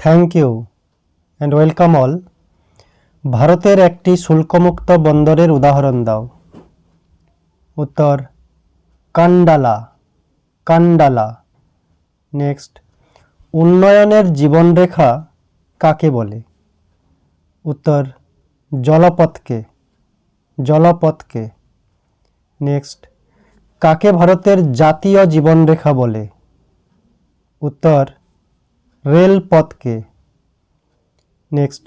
Thank you and welcome all ভারতের একটি শুল্কমুক্ত বন্দরের উদাহরণ দাও। উত্তর, কান্ডালা কান্ডালা। নেক্সট উন্নয়নের জীবনরেখা কাকে বলে? উত্তর, জলপথকে জলপথকে। নেক্সট কাকে ভারতের জাতীয় জীবনরেখা বলে? উত্তর রেলপথকে। নেক্সট,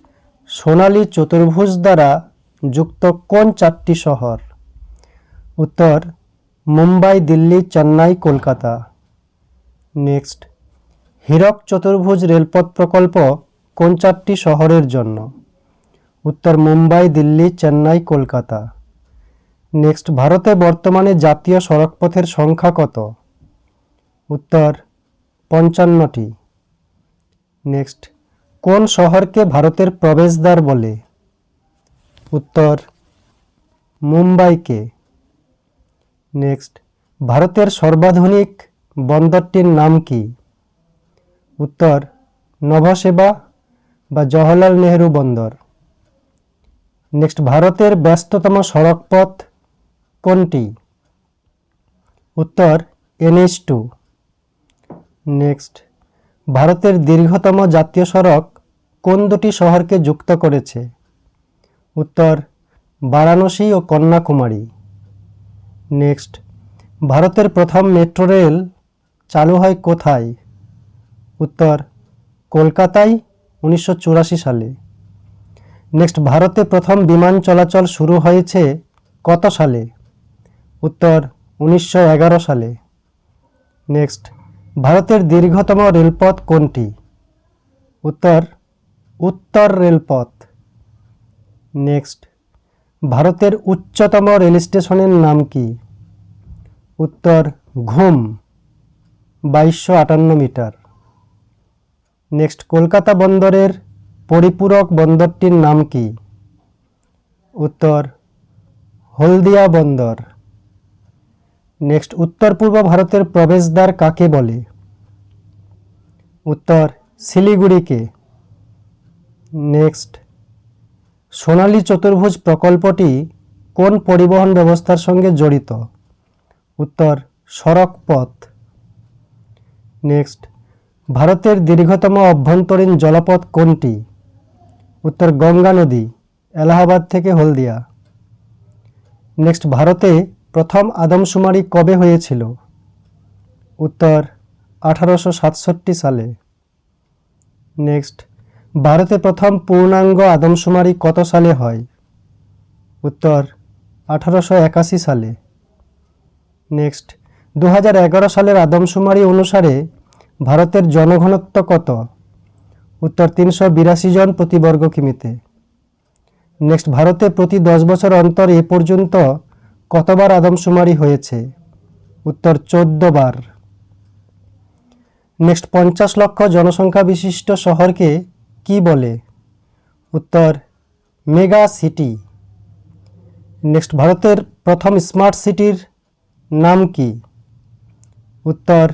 সোনালী চতুর্ভুজ দ্বারা যুক্ত কোন চারটি শহর? উত্তর, মুম্বাই, দিল্লি, চেন্নাই, কলকাতা। নেক্সট, হীরক চতুর্ভুজ রেলপথ প্রকল্প কোন চারটি শহরের জন্য? উত্তর, মুম্বাই, দিল্লি, চেন্নাই, কলকাতা। নেক্সট, ভারতে বর্তমানে জাতীয় সড়কপথের সংখ্যা কত? উত্তর, পঞ্চান্নটি। নেক্সট কোন শহরকে ভারতের প্রবেশদ্বার বলে? উত্তর, মুম্বাইকে। নেক্সট ভারতের সর্বাধুনিক বন্দরটির নাম কি? উত্তর, নভসেবা বা জওহরলাল নেহেরু বন্দর। নেক্সট ভারতের ব্যস্ততম সড়কপথ কোনটি? উত্তর এনএইচ টু নেক্সট ভারতের দীর্ঘতম জাতীয় সড়ক কোন দুটি শহরকে যুক্ত করেছে? উত্তর, বারাণসী ও কন্যাকুমারী। নেক্সট, ভারতের প্রথম মেট্রো রেল চালু হয় কোথায়? উত্তর, কলকাতায়, উনিশশো চুরাশি সালে। নেক্সট, ভারতে প্রথম বিমান চলাচল শুরু হয়েছে কত সালে? উত্তর, উনিশশো এগারো সালে। নেক্সট ভারতের দীর্ঘতম রেলপথ কোনটি? উত্তর উত্তর রেলপথ। নেক্সট, ভারতের উচ্চতম রেল স্টেশনের নাম কি? উত্তর, ঘুম, বাইশশো আটান্ন মিটার। নেক্সট, কলকাতা বন্দরের পরিপূরক বন্দরটির নাম কি? উত্তর, হলদিয়া বন্দর। নেক্সট, উত্তর পূর্ব ভারতের প্রবেশদ্বার কাকে বলে? উত্তর, শিলিগুড়িকে। নেক্সট, সোনালী চতুর্ভুজ প্রকল্পটি কোন পরিবহন ব্যবস্থার সঙ্গে জড়িত? উত্তর সড়ক পথ নেক্সট, ভারতের দীর্ঘতম অভ্যন্তরীণ জলপথ কোনটি? উত্তর, গঙ্গা নদী, এলাহাবাদ থেকে হলদিয়া। নেক্সট, ভারতে প্রথম আদমশুমারি কবে হয়েছিল? উত্তর, আঠারোশো সাতষট্টি সালে। নেক্সট, ভারতে প্রথম পূর্ণাঙ্গ আদমশুমারি কত সালে হয়? উত্তর, আঠারোশো একাশি সালে। নেক্সট দু হাজার এগারো সালের আদমশুমারি অনুসারে ভারতের জনঘনত্ব কত? উত্তর, তিনশো বিরাশি জন প্রতি বর্গ কিমিতে। নেক্সট, ভারতে প্রতি দশ বছর অন্তর এ পর্যন্ত কতবার আদমশুমারি হয়েছে? উত্তর চোদ্দ বার। নেক্সট পঞ্চাশ লক্ষ জনসংখ্যা বিশিষ্ট শহরকে কি বলে? উত্তর, মেগা সিটি। নেক্সট, ভারতের প্রথম স্মার্ট সিটির নাম কি? উত্তর,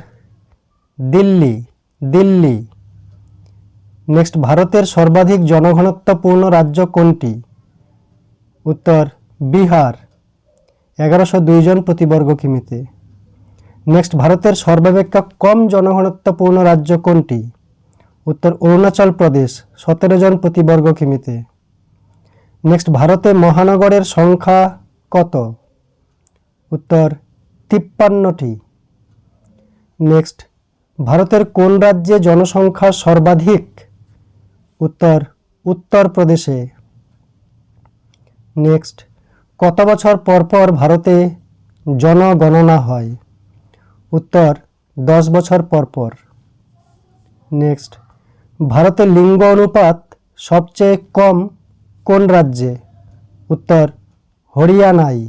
দিল্লি দিল্লি। নেক্সট, ভারতের সর্বাধিক জনঘনত্বপূর্ণ রাজ্য কোনটি? উত্তর, বিহার। এগারোশো দুই জন প্রতি বর্গ কিমিতে। নেক্সট, ভারতের সর্বাপেক্ষা কম জনঘনত্বপূর্ণ রাজ্য কোনটি? উত্তর, অরুণাচল প্রদেশ, সতেরো জন প্রতি বর্গ কিমিতে। নেক্সট, ভারতে মহানগরের সংখ্যা কত? উত্তর, তিপ্পান্নটি। নেক্সট, ভারতের কোন রাজ্যে জনসংখ্যা সর্বাধিক? উত্তর, উত্তরপ্রদেশে। নেক্সট কত বছর পর পর ভারতে জনগণনা হয়? উত্তর, দশ বছর পর পর। নেক্সট ভারতে লিঙ্গ অনুপাত সবচেয়ে কম কোন রাজ্যে? উত্তর, হরিয়ানাই।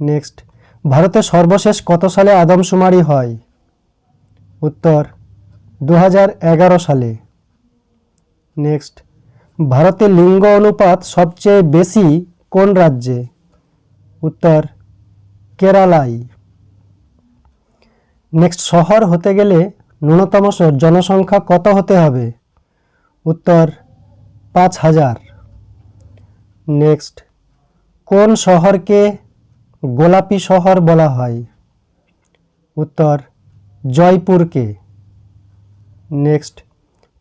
নেক্সট ভারতে সর্বশেষ কত সালে আদমশুমারি হয়? উত্তর দু হাজার এগারো সালে। নেক্সট ভারতে লিঙ্গ অনুপাত সবচেয়ে বেশি কোন রাজ্যে? উত্তর কেরালাই নেক্সট, শহর হতে গেলে ন্যূনতম জনসংখ্যা কত হতে হবে? উত্তর, পাঁচ হাজার। নেক্সট, কোন শহরকে গোলাপি শহর বলা হয়? উত্তর, জয়পুরকে। নেক্সট,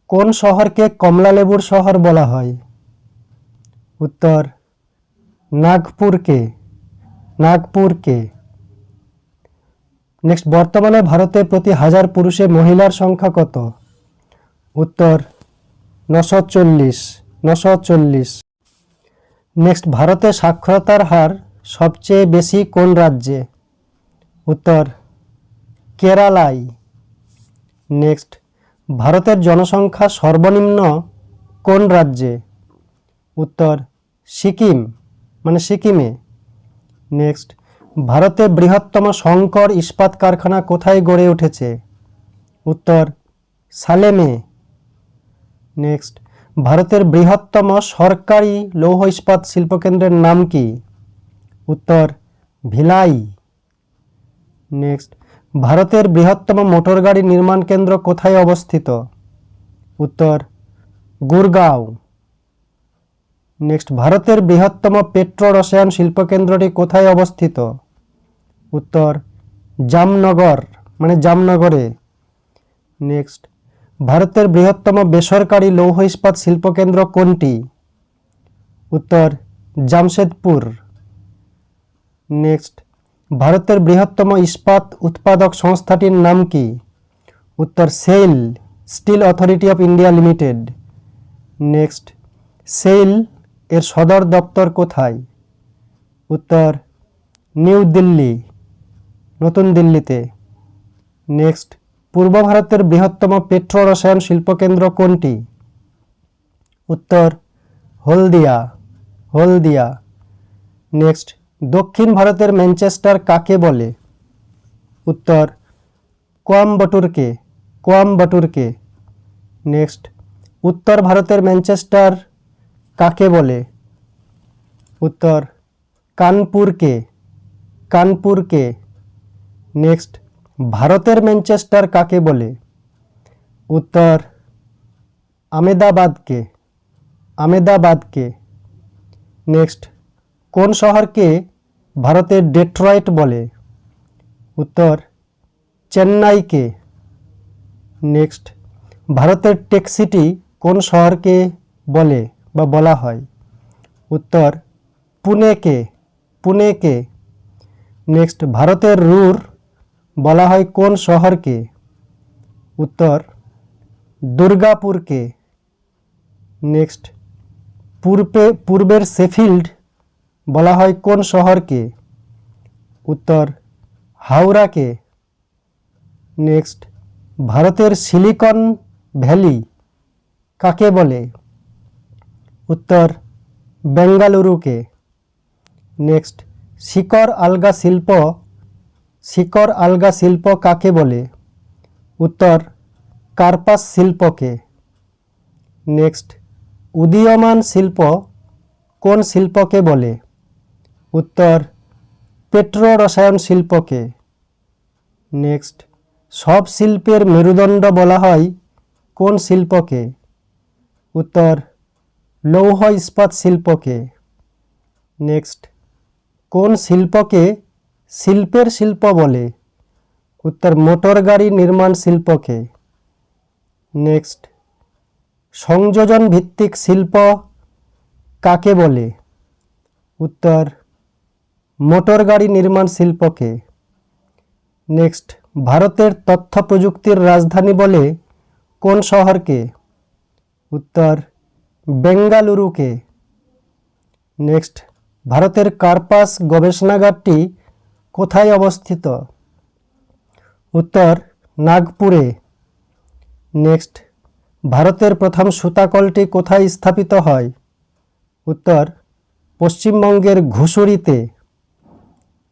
কোন শহরকে কমলালেবুর শহর বলা হয়? উত্তর নাগপুরকে নাগপুরকে। নেক্সট বর্তমানে ভারতে প্রতি হাজার পুরুষে মহিলার সংখ্যা কত? উত্তর, নশো চল্লিশ নশো চল্লিশ। নেক্সট ভারতে সাক্ষরতার হার সবচেয়ে বেশি কোন রাজ্যে? উত্তর, কেরালাই। নেক্সট ভারতের জনসংখ্যা সর্বনিম্ন কোন রাজ্যে? উত্তর, সিকিম। মানে সিকিমে নেক্সট ভারতে বৃহত্তম শঙ্কর ইস্পাত কারখানা কোথায় গড়ে উঠেছে? উত্তর, সালেমে। নেক্সট ভারতের বৃহত্তম সরকারি লৌহ ইস্পাত শিল্পকেন্দ্রের নাম কি? উত্তর, ভিলাই। নেক্সট ভারতের বৃহত্তম মোটর গাড়ি নির্মাণ কেন্দ্র কোথায় অবস্থিত? উত্তর, গুরগাঁও। নেক্সট, ভারতের বৃহত্তম পেট্রো রসায়ন শিল্পকেন্দ্রটি কোথায় অবস্থিত? উত্তর, জামনগর মানে জামনগরে। নেক্সট, ভারতের বৃহত্তম বেসরকারি লৌহ ইস্পাত শিল্পকেন্দ্র কোনটি? উত্তর, জামশেদপুর। নেক্সট, ভারতের বৃহত্তম ইস্পাত উৎপাদক সংস্থাটির নাম কি? উত্তর SAIL steel authority of India limited. Next SAIL এর সদর দপ্তর কোথায়? উত্তর, নিউ দিল্লি, নতুন দিল্লিতে। নেক্সট, পূর্ব ভারতের বৃহত্তম পেট্রো রসায়ন শিল্পকেন্দ্র কোনটি? উত্তর, হলদিয়া হলদিয়া। নেক্সট, দক্ষিণ ভারতের ম্যানচেস্টার কাকে বলে? উত্তর, কোয়াম্বাটুরকে কোয়াম্বাটুরকে। নেক্সট, উত্তর ভারতের ম্যানচেস্টার কাকে বলে? উত্তর, কানপুরকে। কানপুরকে। নেক্সট, ভারতের ম্যানচেস্টার কাকে বলে? উত্তর, আমেদাবাদকে। আমেদাবাদকে। নেক্সট, কোন শহরকে ভারতের ডেট্রয়েট বলে? উত্তর, চেন্নাইকে। নেক্সট, ভারতের টেক্সিটি কোন শহরকে বলে? বা বলা হয়। উত্তর পুনেকে পুনেকে নেক্সট ভারতের রুর বলা হয় কোন শহরকে উত্তর দুর্গাপুরকে নেক্সট পূর্বে, পূর্বের শেফিল্ড বলা হয় কোন শহরকে উত্তর হাওড়াকে নেক্সট ভারতের সিলিকন ভ্যালি কাকে বলে? উত্তর বেঙ্গালুরুকে। নেক্সট শিকর আলগা শিল্প শিকর আলগা শিল্প কাকে বলে? উত্তর, কার্পাস শিল্পকে। নেক্সট, উদীয়মান শিল্প কোন শিল্পকে বলে? উত্তর পেট্রো রসায়ন শিল্পকে। নেক্সট, সব শিল্পের মেরুদণ্ড বলা হয় কোন শিল্পকে? উত্তর লৌহ ইস্পাত শিল্পকে। নেক্সট, কোন শিল্পকে শিল্পের শিল্প বলে? উত্তর, মোটর গাড়ি নির্মাণ শিল্পকে। নেক্সট, সংযোজন ভিত্তিক শিল্প কাকে বলে? উত্তর, মোটর গাড়ি নির্মাণ শিল্পকে। নেক্সট, ভারতের তথ্য প্রযুক্তির রাজধানী বলে কোন শহরকে? উত্তর বেঙ্গালুরুকে। নেক্সট, ভারতের কার্পাস গবেষণাগারটি কোথায় অবস্থিত? উত্তর, নাগপুরে। নেক্সট, ভারতের প্রথম সুতাকলটি কোথায় স্থাপিত হয়? উত্তর, পশ্চিমবঙ্গের ঘুষুরিতে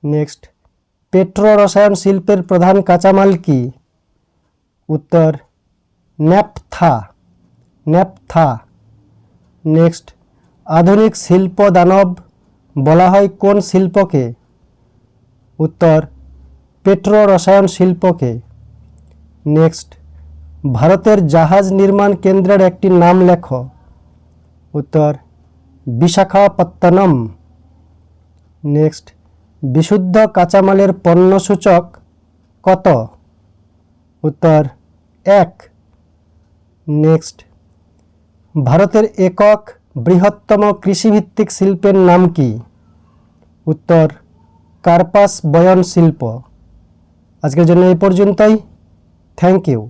নেক্সট পেট্রো রসায়ন শিল্পের প্রধান কাঁচামাল কি? উত্তর, ন্যাপথা। ন্যাপথা। নেক্সট, আধুনিক শিল্প দানব বলা হয় কোন শিল্পকে? উত্তর পেট্রো রসায়ন শিল্পকে। নেক্সট, ভারতের জাহাজ নির্মাণ কেন্দ্রের একটি নাম লেখো। উত্তর, বিশাখাপত্তনম। নেক্সট, বিশুদ্ধ কাঁচামালের পণ্য সূচক কত? উত্তর, এক। নেক্সট ভারতের একক বৃহত্তম কৃষিভিত্তিক শিল্পের নাম কি? উত্তর, কার্পাস বয়ন শিল্প। আজকের জন্য এই পর্যন্তই। Thank you